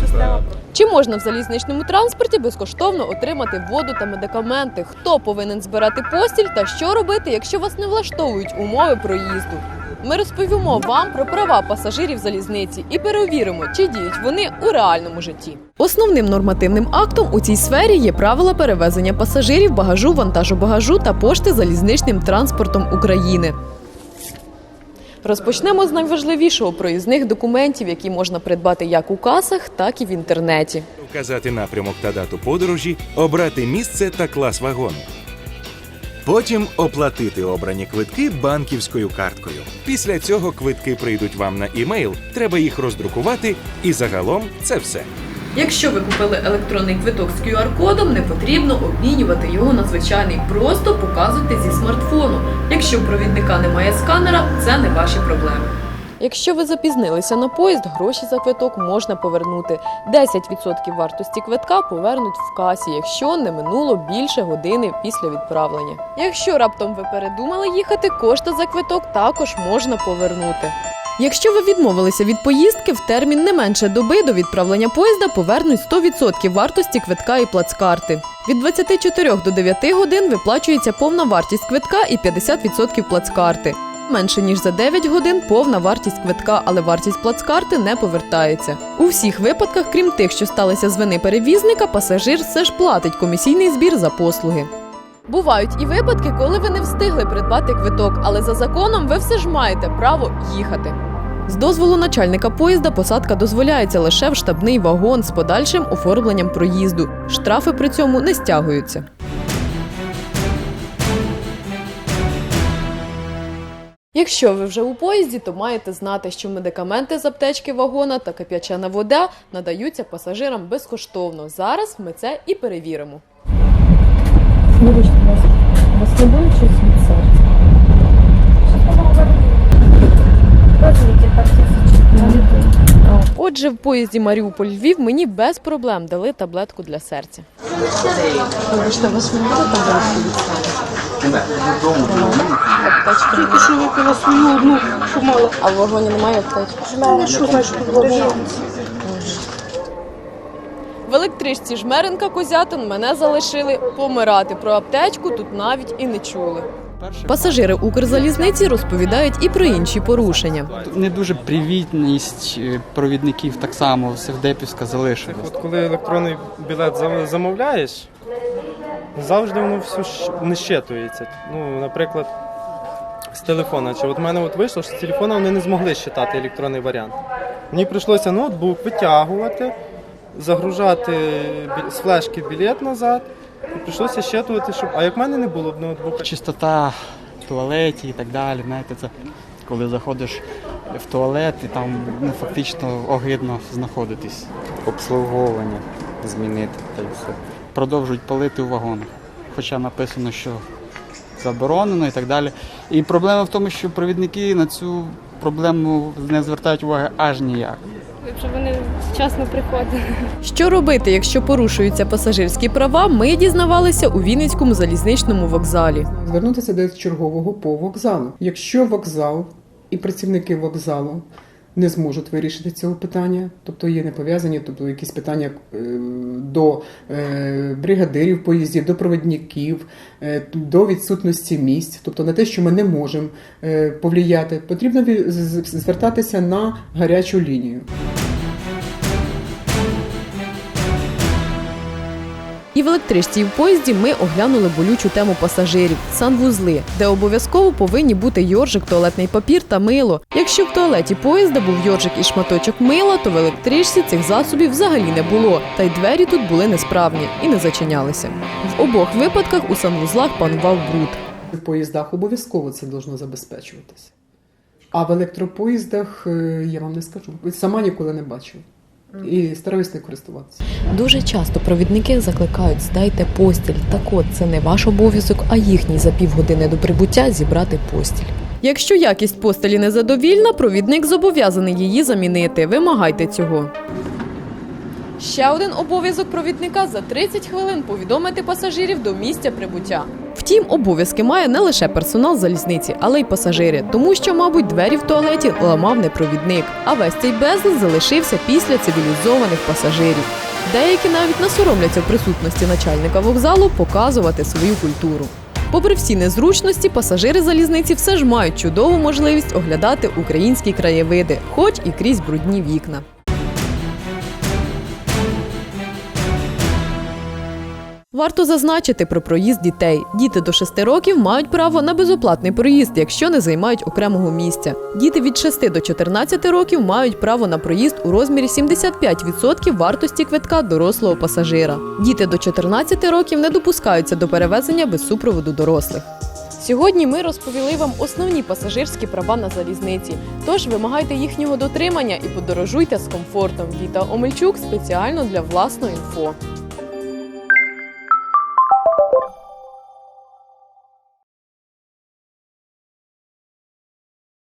система. Чи можна в залізничному транспорті безкоштовно отримати воду та медикаменти? Хто повинен збирати постіль та що робити, якщо вас не влаштовують умови проїзду? Ми розповімо вам про права пасажирів залізниці і перевіримо, чи діють вони у реальному житті. Основним нормативним актом у цій сфері є правила перевезення пасажирів, багажу, вантажу багажу та пошти залізничним транспортом України. Розпочнемо з найважливішого проїзних документів, які можна придбати як у касах, так і в інтернеті. вказати напрямок та дату подорожі, обрати місце та клас вагону. Потім оплатити обрані квитки банківською карткою. Після цього квитки прийдуть вам на імейл, треба їх роздрукувати, і загалом це все. Якщо ви купили електронний квиток з QR-кодом, не потрібно обмінювати його на звичайний, просто показуйте зі смартфону. Якщо у провідника немає сканера, це не ваші проблеми. Якщо ви запізнилися на поїзд, гроші за квиток можна повернути. 10% вартості квитка повернуть в касі, якщо не минуло більше години після відправлення. Якщо раптом ви передумали їхати, кошти за квиток також можна повернути. Якщо ви відмовилися від поїздки, в термін не менше доби до відправлення поїзда повернуть 100% вартості квитка і плацкарти. Від 24 до 9 годин виплачується повна вартість квитка і 50% плацкарти. Менше ніж за 9 годин повна вартість квитка, але вартість плацкарти не повертається. У всіх випадках, крім тих, що сталися з вини перевізника, пасажир все ж платить комісійний збір за послуги. Бувають і випадки, коли ви не встигли придбати квиток, але за законом ви все ж маєте право їхати. З дозволу начальника поїзда посадка дозволяється лише в штабний вагон з подальшим оформленням проїзду. Штрафи при цьому не стягуються. Якщо ви вже у поїзді, то маєте знати, що медикаменти з аптечки вагона та кип'ячена вода надаються пасажирам безкоштовно. Зараз ми це і перевіримо. Вибачте, ласка, вас не болить щось від серця? Отже, в поїзді Маріуполь Львів мені без проблем дали таблетку для серця. Вибачте, вас не буде таблетки від серця? Тільки що випила свою одну, що мала. А в вагоні немає аптечки? Ну, що значить вагон? В електричці Жмеренка Козятин мене залишили помирати. Про аптечку тут навіть і не чули. Пасажири Укрзалізниці розповідають і про інші порушення. Не дуже привітність е, провідників так само Севдепівська залишилась. От коли електронний білет замовляєш, завжди воно все не щитується. Ну, наприклад, з телефона. Чи от мене от вийшло, що з телефона вони не змогли щитати електронний варіант. Мені прийшлося ноутбук витягувати, загружати з флешки білет назад. І прийшлося щитувати, щоб. А як в мене не було б ноутбука, Чистота в туалеті і так далі. Знаєте, це коли заходиш в туалет і там ну, фактично огидно знаходитись. обслуговування змінити та й все. Продовжують палити у вагонах. Хоча написано, що заборонено і так далі. І проблема в тому, що провідники на цю проблему не звертають уваги аж ніяк. Щоб вони вчасно приходили. Що робити, якщо порушуються пасажирські права, ми дізнавалися у Вінницькому залізничному вокзалі. звернутися до чергового по вокзалу. Якщо вокзал і працівники вокзалу не зможуть вирішити цього питання, тобто є не пов'язані, тобто якісь питання е, до е, бригадирів поїздів, до провідників, е, до відсутності місць, тобто на те, що ми не можемо повлияти, потрібно звертатися на гарячу лінію. І в електричці і в поїзді ми оглянули болючу тему пасажирів санвузли, де обов'язково повинні бути йоржик, туалетний папір та мило. Якщо в туалеті поїзда був йоржик і шматочок мила, то в електричці цих засобів взагалі не було. Та й двері тут були несправні і не зачинялися. В обох випадках у санвузлах панував бруд. В поїздах обов'язково це должно забезпечуватися. А в електропоїздах е, я вам не скажу. Сама ніколи не бачила. І стараюсь не користуватися. Дуже часто провідники закликають здайте постіль. Так от це не ваш обов'язок, а їхній за півгодини до прибуття зібрати постіль. Якщо якість постелі незадовільна, провідник зобов'язаний її замінити. Вимагайте цього. Ще один обов'язок провідника за 30 хвилин повідомити пасажирів до місця прибуття. Втім, обов'язки має не лише персонал залізниці, але й пасажири, тому що, мабуть, двері в туалеті ламав не провідник, а весь цей безлад залишився після цивілізованих пасажирів. Деякі навіть насоромляться в присутності начальника вокзалу показувати свою культуру. Попри всі незручності, пасажири залізниці все ж мають чудову можливість оглядати українські краєвиди, хоч і крізь брудні вікна. Варто зазначити про проїзд дітей. Діти до 6 років мають право на безоплатний проїзд, якщо не займають окремого місця. Діти від 6 до 14 років мають право на проїзд у розмірі 75% вартості квитка дорослого пасажира. Діти до 14 років не допускаються до перевезення без супроводу дорослих. Сьогодні ми розповіли вам основні пасажирські права на залізниці. Тож вимагайте їхнього дотримання і подорожуйте з комфортом. Віта Омельчук спеціально для власної інфо.